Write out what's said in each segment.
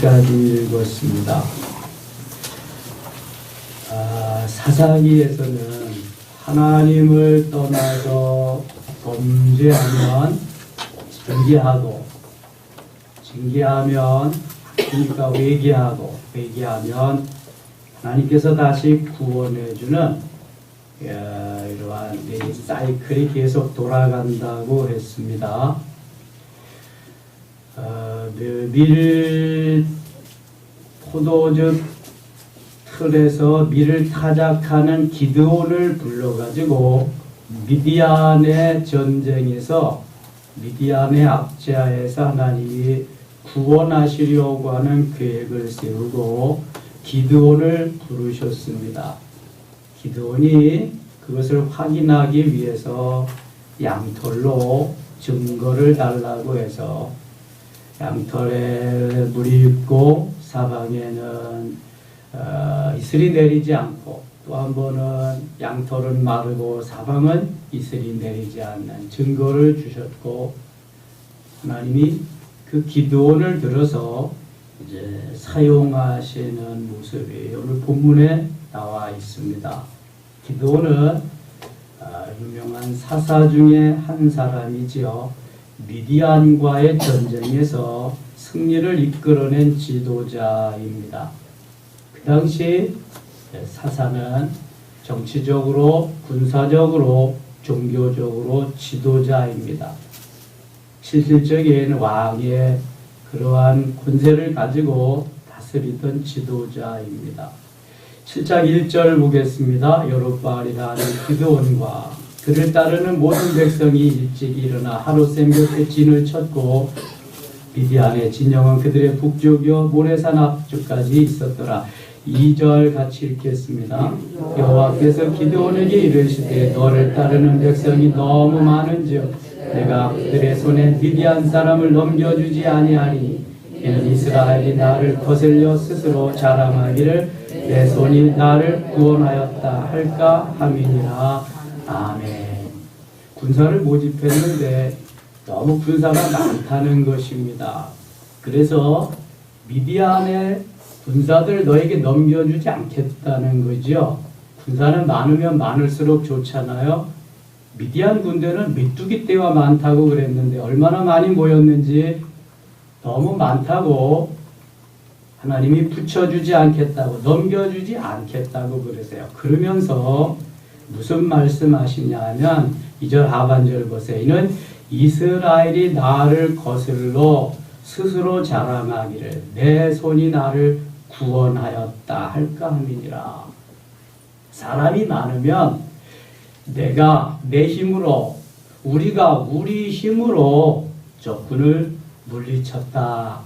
지금까지 읽었습니다. 아, 사사기에서는 하나님을 떠나서 범죄하면 징계하고 징계하면 그러니까 회개하고 회개하면 하나님께서 다시 구원해주는 야, 이러한 이 사이클이 계속 돌아간다고 했습니다. 어, 그밀 포도즙 틀에서 밀을 타작하는 기드온을 불러가지고 미디안의 전쟁에서 미디안의 압제하에서 하나님이 구원하시려고 하는 계획을 세우고 기드온을 부르셨습니다. 기드온이 그것을 확인하기 위해서 양털로 증거를 달라고 해서 양털에 물이 있고 사방에는 어, 이슬이 내리지 않고 또 한 번은 양털은 마르고 사방은 이슬이 내리지 않는 증거를 주셨고 하나님이 그 기도원을 들어서 이제 사용하시는 모습이 오늘 본문에 나와 있습니다. 기도원은 아, 유명한 사사 중에 한 사람이지요. 미디안과의 전쟁에서 승리를 이끌어낸 지도자입니다. 그 당시 사사는 정치적으로, 군사적으로, 종교적으로 지도자입니다. 실질적인 왕의 그러한 권세를 가지고 다스리던 지도자입니다. 7장 1절 보겠습니다. 여로바알이라는 기드온과 그를 따르는 모든 백성이 일찍 일어나 하루 샘 곁에 진을 쳤고 미디안의 진영은 그들의 북쪽이요 모래산 앞쪽까지 있었더라. 2절 같이 읽겠습니다. 여호와께서 기드온에게 이르시되 너를 따르는 백성이 너무 많은즉 내가 그들의 손에 미디안 사람을 넘겨주지 아니하니 이는 이스라엘이 나를 거슬려 스스로 자랑하기를 내 손이 나를 구원하였다 할까 함이니라 아멘. 군사를 모집했는데 너무 군사가 많다는 것입니다. 그래서 미디안의 군사들 너에게 넘겨주지 않겠다는 거죠. 군사는 많으면 많을수록 좋잖아요. 미디안 군대는 메뚜기 떼와 많다고 그랬는데 얼마나 많이 모였는지 너무 많다고 하나님이 붙여주지 않겠다고 넘겨주지 않겠다고 그러세요. 그러면서 무슨 말씀하시냐 하면 2절 하반절 보세요. 이는 이스라엘이 나를 거슬러 스스로 자랑하기를 내 손이 나를 구원하였다 할까 함이니라. 사람이 많으면 내가 내 힘으로 우리가 우리 힘으로 적군을 물리쳤다.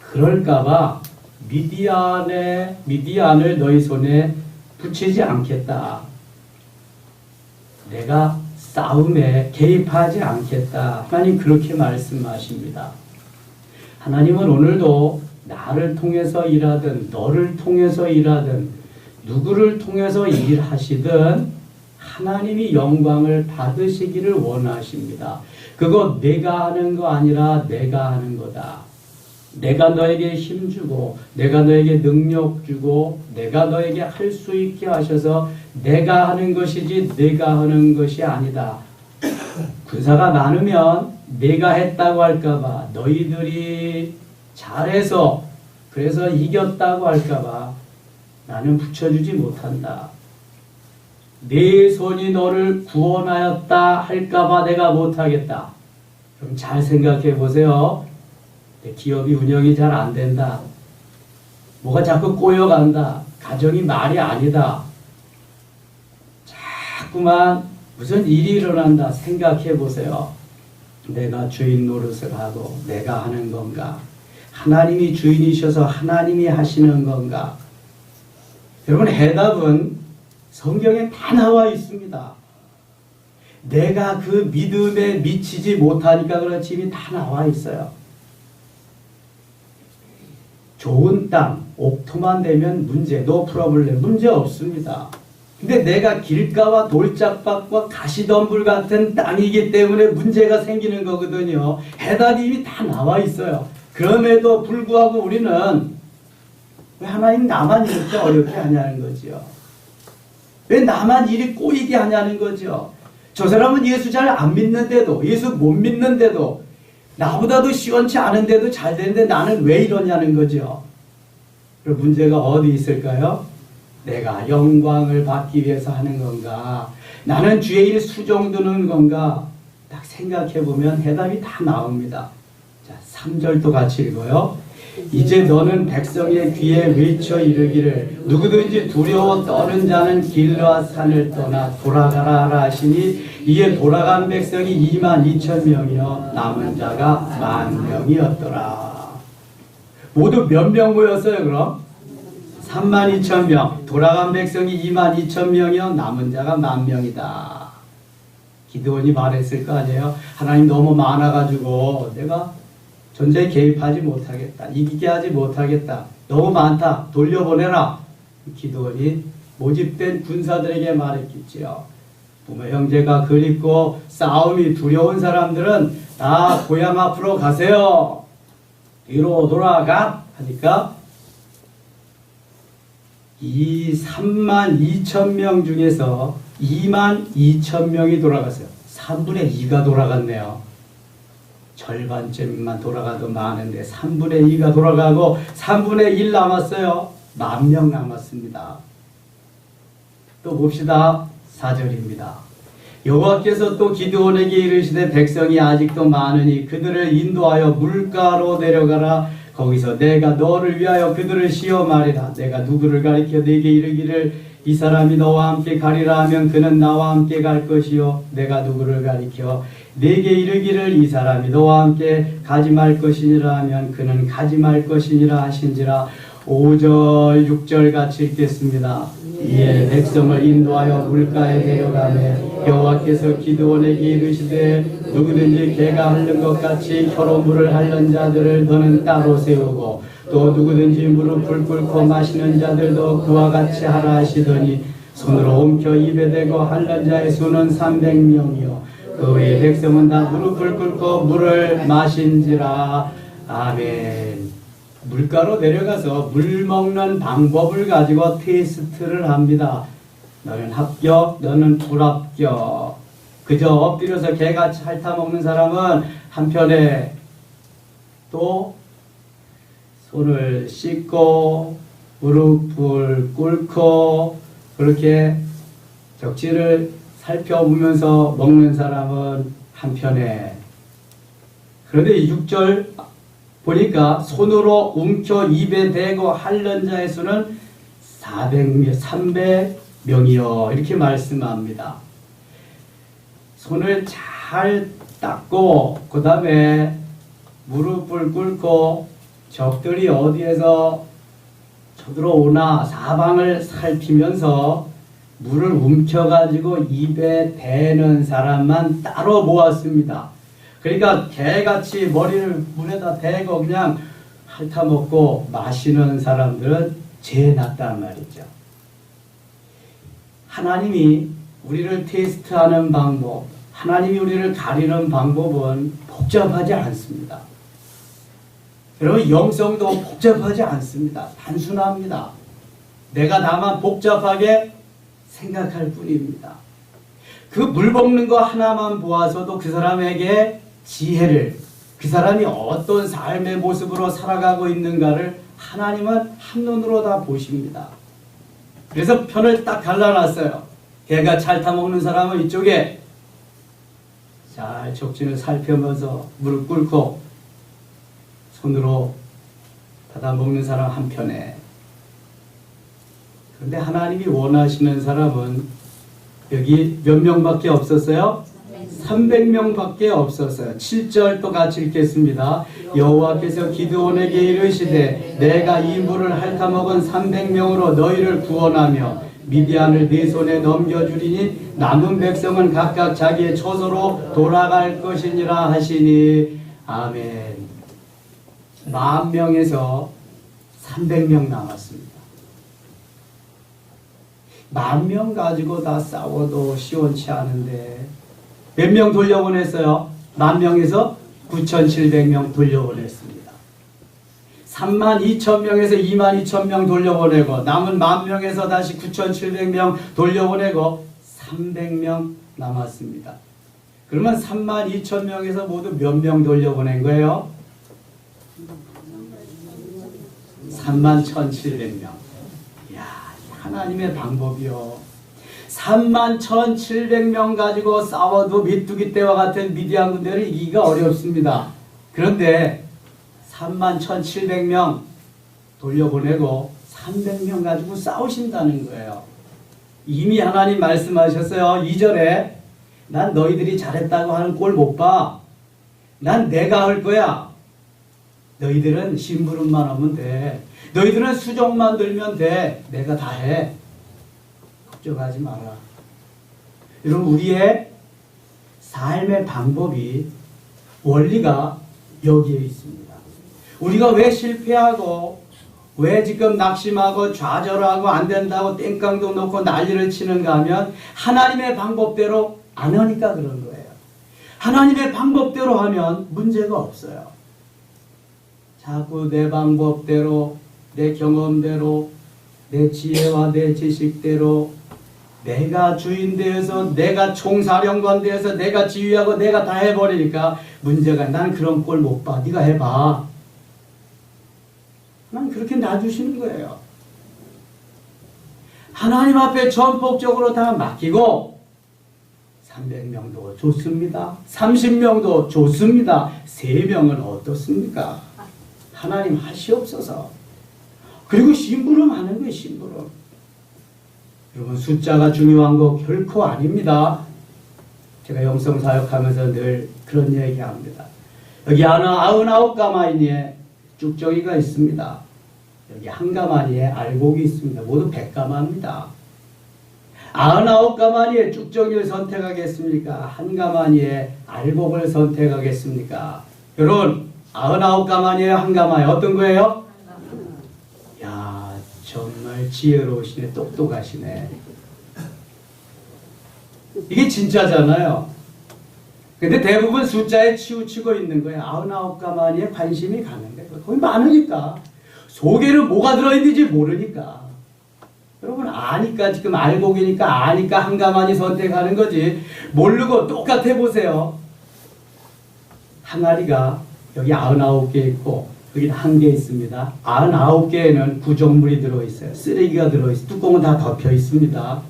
그럴까봐 미디안의 미디안을 너희 손에 붙이지 않겠다. 내가 싸움에 개입하지 않겠다. 하나님 그렇게 말씀하십니다. 하나님은 오늘도 나를 통해서 일하든 너를 통해서 일하든 누구를 통해서 일하시든 하나님이 영광을 받으시기를 원하십니다. 그거 내가 하는 거 아니라 내가 하는 거다. 내가 너에게 힘 주고, 내가 너에게 능력 주고, 내가 너에게 할 수 있게 하셔서 내가 하는 것이지 내가 하는 것이 아니다. 군사가 많으면 내가 했다고 할까봐, 너희들이 잘해서, 그래서 이겼다고 할까봐 나는 붙여주지 못한다. 내 손이 너를 구원하였다 할까봐 내가 못하겠다. 그럼 잘 생각해 보세요. 내 기업이 운영이 잘 안 된다. 뭐가 자꾸 꼬여간다. 가정이 말이 아니다. 자꾸만 무슨 일이 일어난다. 생각해 보세요. 내가 주인 노릇을 하고 내가 하는 건가? 하나님이 주인이셔서 하나님이 하시는 건가? 여러분 해답은 성경에 다 나와 있습니다. 내가 그 믿음에 미치지 못하니까 그렇지 이미 다 나와 있어요. 좋은 땅, 옥토만 되면 문제, 노 프로블렘, 문제 없습니다. 근데 내가 길가와 돌짝밭과 가시덤불 같은 땅이기 때문에 문제가 생기는 거거든요. 해답이 이미 다 나와 있어요. 그럼에도 불구하고 우리는 왜 하나님 나만 이렇게 어렵게 하냐는 거죠. 왜 나만 이리 꼬이게 하냐는 거죠. 저 사람은 예수 잘 안 믿는데도, 예수 못 믿는데도, 나보다도 시원치 않은데도 잘 되는데 나는 왜 이러냐는 거죠. 그 문제가 어디 있을까요? 내가 영광을 받기 위해서 하는 건가? 나는 주의 일 수종드는 건가? 딱 생각해 보면 해답이 다 나옵니다. 자, 3절도 같이 읽어요. 이제 너는 백성의 귀에 외쳐 이르기를 누구든지 두려워 떠는 자는 길과 산을 떠나 돌아가라 하시니 이에 돌아간 백성이 2만 2천 명이요 남은 자가 만 명이었더라. 모두 몇 명 모였어요 그럼? 3만 2천 명. 돌아간 백성이 2만 2천 명이요 남은 자가 만 명이다. 기도원이 말했을 거 아니에요? 하나님 너무 많아가지고 내가 전쟁에 개입하지 못하겠다. 이기게 하지 못하겠다. 너무 많다. 돌려보내라. 기도원이 모집된 군사들에게 말했겠지요. 부모 형제가 그립고 싸움이 두려운 사람들은 다 고향 앞으로 가세요. 뒤로 돌아가 하니까 이 3만 2천 명 중에서 2만 2천 명이 돌아갔어요. 3분의 2가 돌아갔네요. 절반쯤만 돌아가도 많은데 3분의 2가 돌아가고 3분의 1 남았어요. 만 명 남았습니다. 또 봅시다. 4절입니다. 여호와께서 또 기드온에게 이르시되 백성이 아직도 많으니 그들을 인도하여 물가로 내려가라 거기서 내가 너를 위하여 그들을 시험하리라. 내가 누구를 가리켜 내게 이르기를 이 사람이 너와 함께 가리라 하면 그는 나와 함께 갈 것이요. 내가 누구를 가리켜 내게 이르기를 이 사람이 너와 함께 가지 말 것이니라 하면 그는 가지 말 것이니라 하신지라. 5절 6절 같이 읽겠습니다. 이에 백성을 인도하여 물가에 데려가매 여호와께서 기드온에게 이르시되 누구든지 개가 핥는 것 같이 혀로 물을 핥는 자들을 너는 따로 세우고 또 누구든지 무릎을 꿇고 마시는 자들도 그와 같이 하라 하시더니 손으로 옮겨 입에 대고 핥는 자의 수는 300명이요 그 외에 백성은 다 무릎을 꿇고 물을 마신지라 아멘 물가로 내려가서 물 먹는 방법을 가지고 테스트를 합니다. 너는 합격, 너는 불합격. 그저 엎드려서 개같이 핥아 먹는 사람은 한편에 또 손을 씻고 무릎을 꿇고 그렇게 적지를 살펴보면서 먹는 사람은 한편에 그런데 이 6절 보니까 손으로 움켜 입에 대고 핥는 자의 수는 400명, 300명이요. 이렇게 말씀합니다. 손을 잘 닦고, 그 다음에 무릎을 꿇고, 적들이 어디에서 쳐들어오나 사방을 살피면서 물을 움켜가지고 입에 대는 사람만 따로 모았습니다. 그러니까 개같이 머리를 물에다 대고 그냥 핥아먹고 마시는 사람들은 제일 낫단 말이죠. 하나님이 우리를 테스트하는 방법, 하나님이 우리를 가리는 방법은 복잡하지 않습니다. 여러분, 영성도 복잡하지 않습니다. 단순합니다. 내가 다만 복잡하게 생각할 뿐입니다. 그 물 먹는 거 하나만 보아서도 그 사람에게 지혜를 그 사람이 어떤 삶의 모습으로 살아가고 있는가를 하나님은 한눈으로 다 보십니다. 그래서 편을 딱 갈라놨어요. 개가 잘 타먹는 사람은 이쪽에 잘 적진을 살펴면서 무릎 꿇고 손으로 받아 먹는 사람 한편에 그런데 하나님이 원하시는 사람은 여기 몇 명밖에 없었어요? 300명밖에 없었어요. 7절 또 같이 읽겠습니다. 여호와께서 기드온에게 이르시되 내가 이 물을 핥아먹은 300명으로 너희를 구원하며 미디안을 네 손에 넘겨주리니 남은 백성은 각각 자기의 처소로 돌아갈 것이니라 하시니 아멘. 만 명에서 300명 남았습니다. 만 명 가지고 다 싸워도 시원치 않은데 몇 명 돌려보냈어요? 만 명에서 9,700명 돌려보냈습니다. 3만 2천 명에서 2만 2천 명 돌려보내고 남은 만 명에서 다시 9,700명 돌려보내고 300명 남았습니다. 그러면 3만 2천 명에서 모두 몇 명 돌려보낸 거예요? 3만 1,700명. 이야, 하나님의 방법이요. 3만 1,700명 가지고 싸워도 미뚜기 때와 같은 미디안 군대를 이기기가 어렵습니다. 그런데 3만 1,700명 돌려보내고 300명 가지고 싸우신다는 거예요. 이미 하나님 말씀하셨어요. 2절에 난 너희들이 잘했다고 하는 꼴 못 봐. 난 내가 할 거야. 너희들은 심부름만 하면 돼. 너희들은 수정만 들면 돼. 내가 다 해. 걱정하지 마라. 여러분, 우리의 삶의 방법이, 원리가 여기에 있습니다. 우리가 왜 실패하고, 왜 지금 낙심하고 좌절하고 안 된다고 땡깡도 놓고 난리를 치는가 하면 하나님의 방법대로 안 하니까 그런 거예요. 하나님의 방법대로 하면 문제가 없어요. 자꾸 내 방법대로, 내 경험대로, 내 지혜와 내 지식대로 내가 주인 되어서 내가 총사령관 되어서 내가 지휘하고 내가 다 해버리니까 문제가 난 그런 꼴 못 봐. 네가 해봐. 난 그렇게 놔주시는 거예요. 하나님 앞에 전폭적으로 다 맡기고 300명도 좋습니다. 30명도 좋습니다. 3명은 어떻습니까? 하나님 하시옵소서. 그리고 심부름 하는 거예요, 심부름. 여러분, 숫자가 중요한 거 결코 아닙니다. 제가 영성 사역하면서 늘 그런 얘기 합니다. 여기 아흔아홉 가마니에 쭉정이가 있습니다. 여기 한 가마니에 알곡이 있습니다. 모두 백가마입니다. 아흔아홉 가마니에 쭉정이를 선택하겠습니까? 한 가마니에 알곡을 선택하겠습니까? 여러분, 아흔아홉 가마니에 한 가마에 어떤 거예요? 야, 정말 지혜로우시네, 똑똑하시네. 이게 진짜잖아요. 근데 대부분 숫자에 치우치고 있는 거예요. 아흔아홉 가마니에 관심이 가는 거예요. 거기 많으니까. 속에는 뭐가 들어있는지 모르니까. 여러분 아니까 지금 알곡이니까 아니까 한 가마니 선택하는 거지. 모르고 똑같아 보세요. 항아리가 여기 아흔아홉 개 있고 여기는 한개 있습니다. 아흔아홉 개에는 구정물이 들어있어요. 쓰레기가 들어있어요. 뚜껑은 다 덮여 있습니다.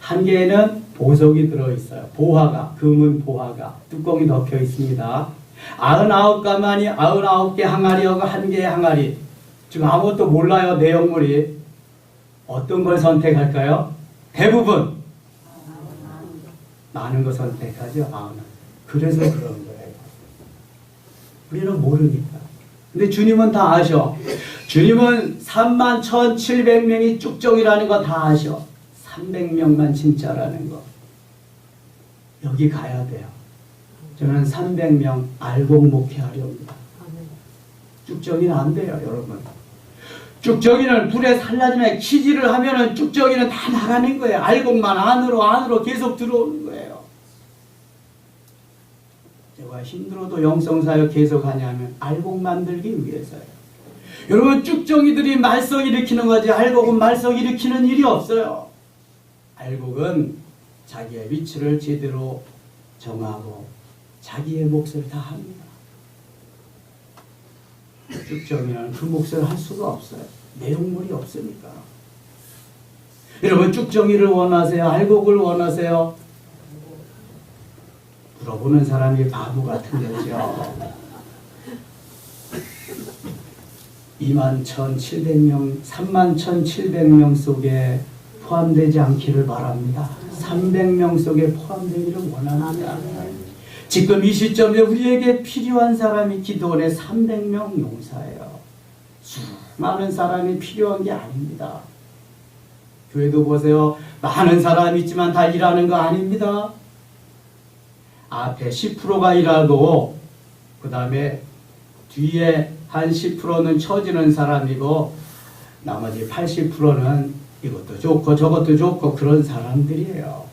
한 개에는 보석이 들어있어요. 보화가, 금은 보화가, 뚜껑이 덮여 있습니다. 아흔아홉 가만이 아흔아홉 개 항아리하고 한 개의 항아리. 지금 아무것도 몰라요, 내용물이. 어떤 걸 선택할까요? 대부분 많은 거 선택하죠, 아흔. 그래서 그런 거예요. 우리는 모르니까. 근데 주님은 다 아셔. 주님은 3만 1,700명이 쭉정이라는 거 다 아셔. 300명만 진짜라는 거. 여기 가야 돼요. 저는 300명 알곡 목회하려 합니다. 쭉정이는 안 돼요, 여러분. 쭉정이는 불에 살라지면 키지를 하면은 쭉정이는 다 나가는 거예요. 알곡만 안으로 안으로 계속 들어오는 거예요. 제가 힘들어도 영성사역 계속 하냐면 알곡 만들기 위해서요. 여러분 쭉정이들이 말썽 일으키는 거지 알곡은 말썽 일으키는 일이 없어요. 알곡은 자기의 위치를 제대로 정하고 자기의 몫을 다 합니다. 쭉정이는 그 몫을 할 수가 없어요. 내용물이 없으니까. 여러분 쭉정이를 원하세요? 알곡을 원하세요? 물어보는 사람이 바보 같은 거죠. 2만 1,700명, 3만 1,700명 속에 포함되지 않기를 바랍니다. 300명 속에 포함되기를 원합니다. 지금 이 시점에 우리에게 필요한 사람이 기도원의 300명 용사예요. 수많은 사람이 필요한 게 아닙니다. 교회도 보세요. 많은 사람이 있지만 다 일하는 거 아닙니다. 앞에 10%가 일하고 그 다음에 뒤에 한 10%는 처지는 사람이고 나머지 80%는 이것도 좋고 저것도 좋고 그런 사람들이에요.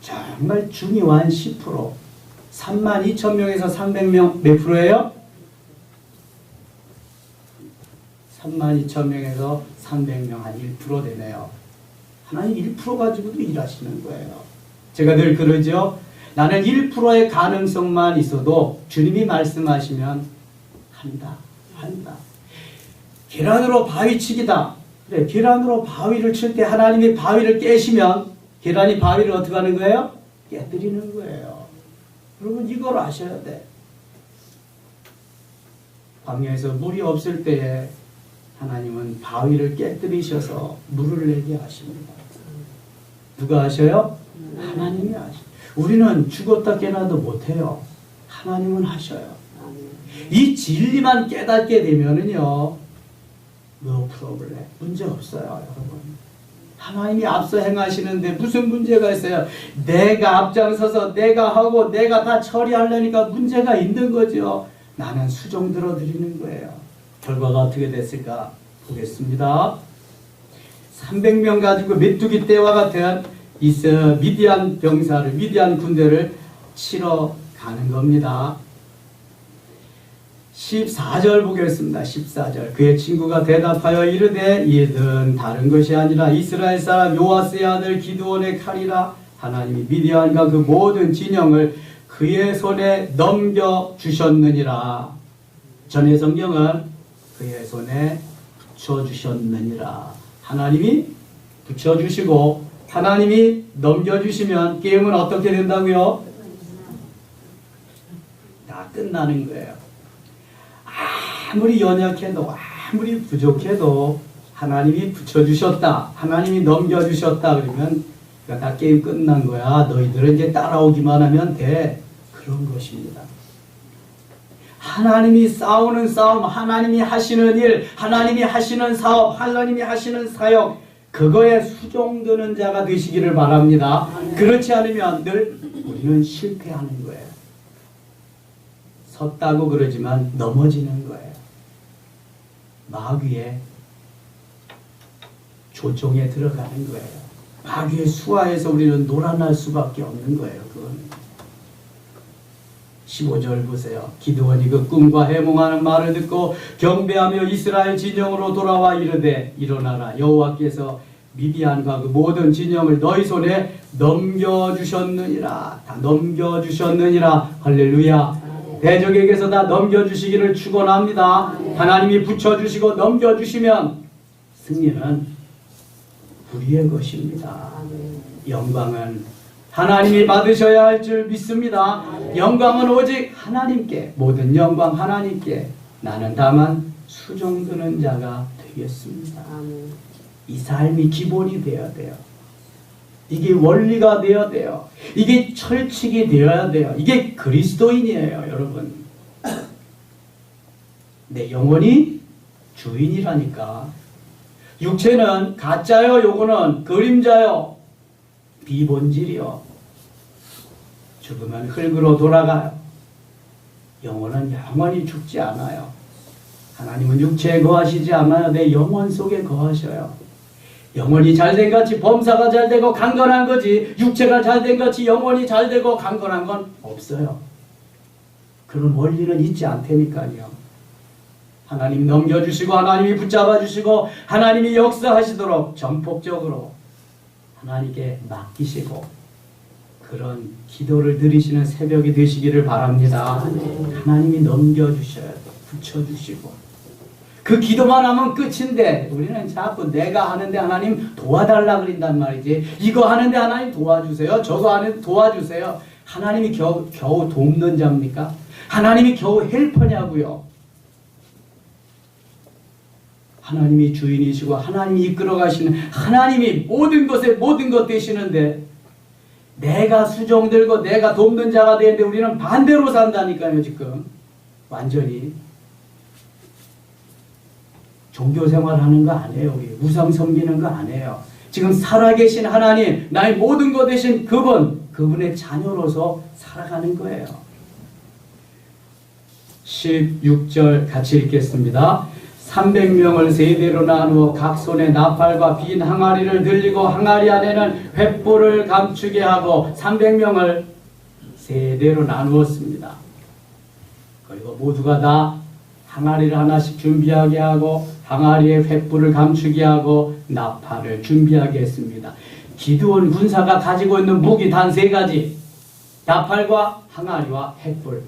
정말 중요한 10% 3만 2천 명에서 300명 몇 프로예요? 3만 2천 명에서 300명 한 1% 되네요. 하나님 1% 가지고도 일하시는 거예요. 제가 늘 그러죠. 나는 1%의 가능성만 있어도 주님이 말씀하시면 한다. 한다. 계란으로 바위 치기다. 그래, 계란으로 바위를 칠 때 하나님이 바위를 깨시면 계란이 바위를 어떻게 하는 거예요? 깨뜨리는 거예요. 여러분 이걸 아셔야 돼. 광야에서 물이 없을 때에 하나님은 바위를 깨뜨리셔서 물을 내게 하십니다. 누가 하셔요? 하나님이 하셔. 우리는 죽었다 깨나도 못해요. 하나님은 하셔요. 이 진리만 깨닫게 되면은요, no problem. 문제 없어요, 여러분. 하나님이 앞서 행하시는데 무슨 문제가 있어요? 내가 앞장서서 내가 하고 내가 다 처리하려니까 문제가 있는 거죠. 나는 수종 들어드리는 거예요. 결과가 어떻게 됐을까 보겠습니다. 300명 가지고 메뚜기 떼와 같은 미디안 병사를 미디안 군대를 치러 가는 겁니다. 14절 보겠습니다. 14절. 그의 친구가 대답하여 이르되 이는 다른 것이 아니라 이스라엘 사람 요아스의 아들 기드온의 칼이라 하나님이 미디안과 그 모든 진영을 그의 손에 넘겨 주셨느니라. 전의 성경은 그의 손에 붙여 주셨느니라. 하나님이 붙여 주시고 하나님이 넘겨 주시면 게임은 어떻게 된다고요? 다 끝나는 거예요. 아무리 연약해도 아무리 부족해도 하나님이 붙여주셨다. 하나님이 넘겨주셨다. 그러면 그다 게임 끝난 거야. 너희들은 이제 따라오기만 하면 돼. 그런 것입니다. 하나님이 싸우는 싸움, 하나님이 하시는 일, 하나님이 하시는 사업, 하나님이 하시는 사역, 그거에 수종드는 자가 되시기를 바랍니다. 그렇지 않으면 늘 우리는 실패하는 거예요. 섰다고 그러지만 넘어지는 거예요. 마귀의 조종에 들어가는 거예요. 마귀의 수하에서 우리는 놀아날 수밖에 없는 거예요. 그건 15절 보세요. 기드원이 그 꿈과 해몽하는 말을 듣고 경배하며 이스라엘 진영으로 돌아와 이르되 일어나라 여호와께서 미디안과 그 모든 진영을 너희 손에 넘겨주셨느니라 다 넘겨주셨느니라 할렐루야 대적에게서 다 넘겨주시기를 축원합니다. 하나님이 붙여주시고 넘겨주시면 승리는 우리의 것입니다. 영광은 하나님이 받으셔야 할 줄 믿습니다. 영광은 오직 하나님께 모든 영광 하나님께 나는 다만 수종드는 자가 되겠습니다. 이 삶이 기본이 되어야 돼요. 이게 원리가 되어야 돼요. 이게 철칙이 되어야 돼요. 이게 그리스도인이에요, 여러분. 내 영혼이 주인이라니까. 육체는 가짜요, 요거는 그림자요, 비본질이요. 죽으면 흙으로 돌아가요. 영혼은 영원히 죽지 않아요. 하나님은 육체에 거하시지 않아요. 내 영혼 속에 거하셔요. 영혼이 잘된 같이 범사가 잘되고 강건한 거지 육체가 잘된 같이 영혼이 잘되고 강건한 건 없어요. 그런 원리는 있지 않다니까요. 하나님 넘겨주시고 하나님이 붙잡아 주시고 하나님이 역사하시도록 전폭적으로 하나님께 맡기시고 그런 기도를 드리시는 새벽이 되시기를 바랍니다. 하나님이 넘겨주셔야 돼. 붙여주시고 그 기도만 하면 끝인데 우리는 자꾸 내가 하는데 하나님 도와달라 그린단 말이지. 이거 하는데 하나님 도와주세요. 저거 하는데 도와주세요. 하나님이 겨우, 겨우 돕는 자입니까? 하나님이 겨우 헬퍼냐고요. 하나님이 주인이시고 하나님이 이끌어 가시는 하나님이 모든 것에 모든 것 되시는데 내가 수종 들고 내가 돕는 자가 되는데 우리는 반대로 산다니까요 지금 완전히 종교 생활하는 거 아니에요 우리 우상 섬기는 거 아니에요. 지금 살아계신 하나님 나의 모든 것 되신 그분 그분의 자녀로서 살아가는 거예요. 16절 같이 읽겠습니다. 300명을 세대로 나누어 각 손에 나팔과 빈 항아리를 들리고 항아리 안에는 횃불을 감추게 하고 300명을 세대로 나누었습니다. 그리고 모두가 다 항아리를 하나씩 준비하게 하고 항아리에 횃불을 감추게 하고 나팔을 준비하게 했습니다. 기드온 군사가 가지고 있는 무기 단 세 가지. 나팔과 항아리와 횃불.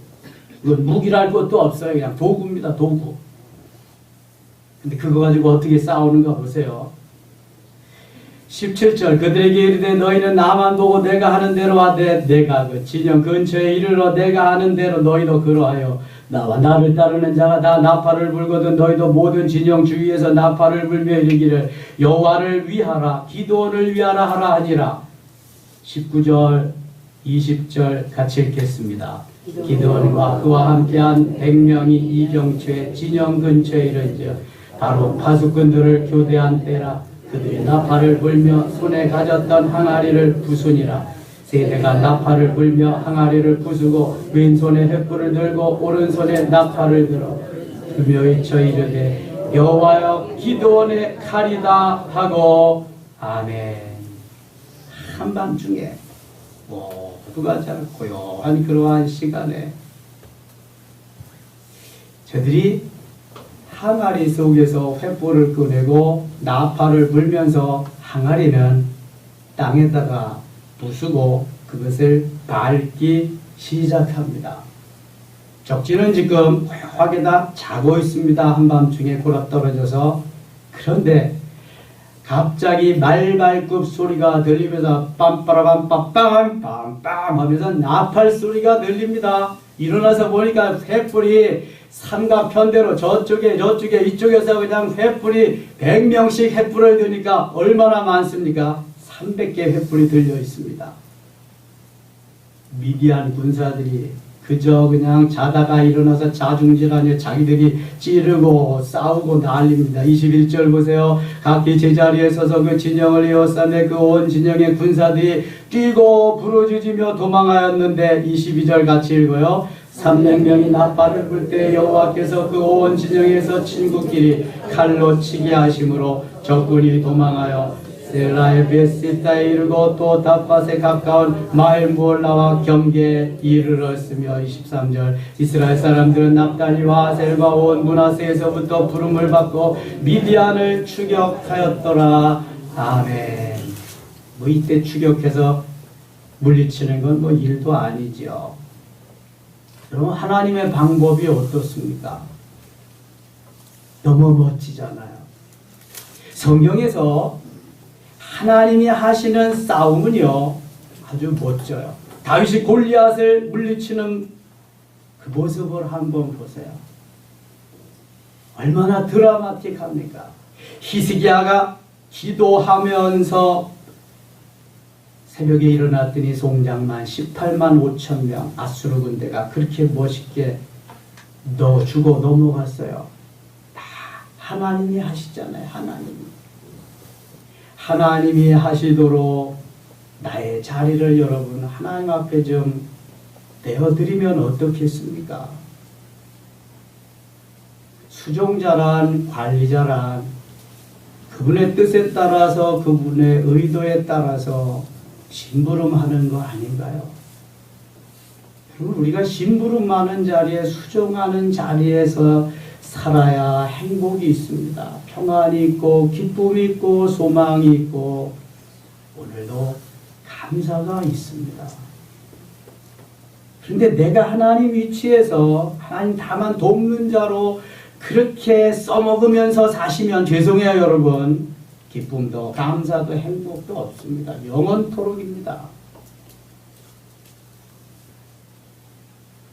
이건 무기랄 것도 없어요. 그냥 도구입니다. 도구. 근데 그거 가지고 어떻게 싸우는가 보세요. 17절 그들에게 이르되 너희는 나만 보고 내가 하는 대로 하되 내가 그 진영 근처에 이르러 내가 하는 대로 너희도 그러하여 나와 나를 따르는 자가 다 나팔을 불거든 너희도 모든 진영 주위에서 나팔을 불며 이르기를 여호와를 위하라 기도원을 위하라 하라 하니라 19절 20절 같이 읽겠습니다. 기도원과 그와 함께한 백명이 이경초의 진영 근처에 이르짖어 바로 파수꾼들을 교대한 때라 그들이 나팔을 불며 손에 가졌던 항아리를 부수니라 세대가 나팔을 불며 항아리를 부수고 왼손에 횃불을 들고 오른손에 나팔을 들어 금요일 쳐 이르되 여호와여 기도원의 칼이다 하고 아멘. 한밤중에 모두가 잘 고요한 그러한 시간에 저들이 항아리 속에서 횃불을 꺼내고 나팔을 불면서 항아리는 땅에다가 부수고 그것을 밟기 시작합니다. 적지는 지금 고요하게 다 자고 있습니다. 한밤중에 골아 떨어져서 그런데 갑자기 말발굽 소리가 들리면서 빰빠라밤 빰빰 빰빰 하면서 나팔 소리가 들립니다. 일어나서 보니까 횃불이 삼각편대로 저쪽에 저쪽에 이쪽에서 그냥 횃불이 100명씩 횃불을 드니까 얼마나 많습니까? 300개 횃불이 들려 있습니다. 미디안 군사들이 그저 그냥 자다가 일어나서 자중질하며 자기들이 찌르고 싸우고 난립니다. 21절 보세요. 각기 제자리에 서서 그 진영을 에워싸매 그온 진영의 군사들이 뛰고 부르짖으며 도망하였는데 22절 같이 읽어요. 300명이 나팔을 불 때 여호와께서 그 온 진영에서 친구끼리 칼로 치게 하심으로 적군이 도망하여 셀라의 베시타에 이르고 또 다팟에 가까운 마엘무올라와 경계에 이르렀으며 23절. 이스라엘 사람들은 납달리와 아셀과 온 문하세에서부터 부름을 받고 미디안을 추격하였더라. 아멘. 뭐 이때 추격해서 물리치는 건 뭐 일도 아니지요. 그럼 하나님의 방법이 어떻습니까? 너무 멋지잖아요. 성경에서 하나님이 하시는 싸움은요 아주 멋져요. 다윗이 골리앗을 물리치는 그 모습을 한번 보세요. 얼마나 드라마틱합니까? 히스기야가 기도하면서 새벽에 일어났더니 송장만 18만 5천 명 아수르 군대가 그렇게 멋있게 너 죽어 넘어갔어요. 다 하나님이 하시잖아요. 하나님이. 하나님이 하시도록 나의 자리를 여러분 하나님 앞에 좀 내어드리면 어떻겠습니까? 수종자란 관리자란 그분의 뜻에 따라서 그분의 의도에 따라서 심부름하는 거 아닌가요? 그리고 우리가 심부름하는 자리에 수종하는 자리에서 살아야 행복이 있습니다. 평안이 있고 기쁨이 있고 소망이 있고 오늘도 감사가 있습니다. 그런데 내가 하나님 위치에서 하나님 다만 돕는 자로 그렇게 써먹으면서 사시면 죄송해요 여러분. 기쁨도 감사도 행복도 없습니다. 영원토록입니다.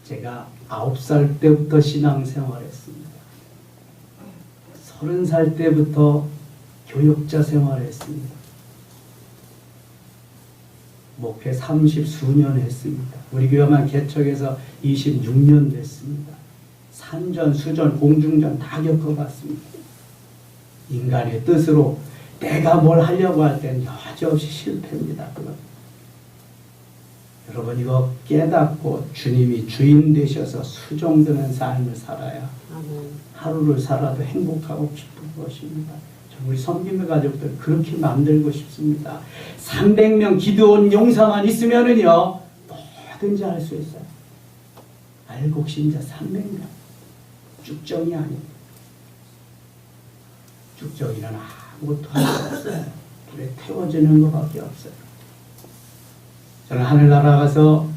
제가 아홉 살 때부터 신앙생활했습니다. 서른 살 때부터 교육자 생활했습니다. 목회 30 수년 했습니다. 우리 교회만 개척해서 26년 됐습니다. 산전, 수전, 공중전 다 겪어봤습니다. 인간의 뜻으로 내가 뭘 하려고 할 때는 여지없이 실패입니다. 그건. 여러분 이거 깨닫고 주님이 주인 되셔서 수종드는 삶을 살아야 하루를 살아도 행복하고 기쁜 것입니다. 우리 섬김의 가족들 그렇게 만들고 싶습니다. 300명 기도원 용사만 있으면은요 뭐든지 할 수 있어요. 알곡신자 300명 쭉정이 아닙니다. 쭉정이는 아무것도 할 수 없어요. 불에 태워지는 것밖에 없어요. 저는 하늘나라 가서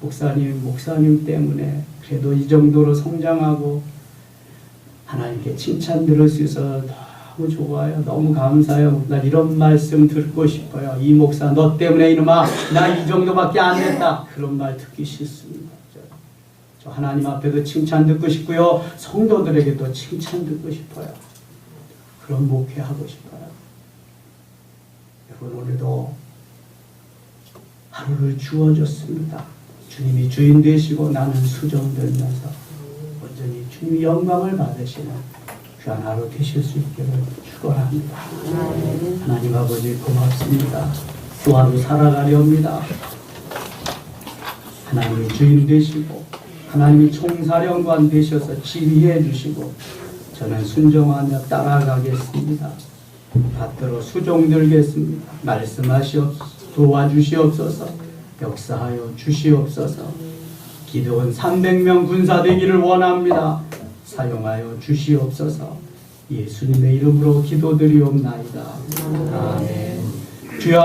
목사님, 목사님 때문에 그래도 이 정도로 성장하고 하나님께 칭찬 들을 수 있어서 너무 좋아요. 너무 감사해요. 나 이런 말씀 듣고 싶어요. 이 목사 너 때문에 이놈아 나 이 정도밖에 안 됐다. 그런 말 듣기 싫습니다. 저, 저 하나님 앞에도 칭찬 듣고 싶고요. 성도들에게도 칭찬 듣고 싶어요. 그런 목회하고 싶어요. 여러분 오늘도 하루를 주어줬습니다. 주님이 주인 되시고 나는 수정되면서 온전히 주님이 영광을 받으시는 귀한 하루 되실 수 있기를 축원합니다. 하나님 아버지 고맙습니다. 또 하루 살아가려합니다. 하나님이 주인 되시고 하나님이 총사령관 되셔서 지휘해 주시고 저는 순종하며 따라가겠습니다. 받들어 수종들겠습니다. 말씀하시옵소서 도와주시옵소서 역사하여 주시옵소서 기도원 300명 군사 되기를 원합니다. 사용하여 주시옵소서 예수님의 이름으로 기도드리옵나이다. 아멘. 주여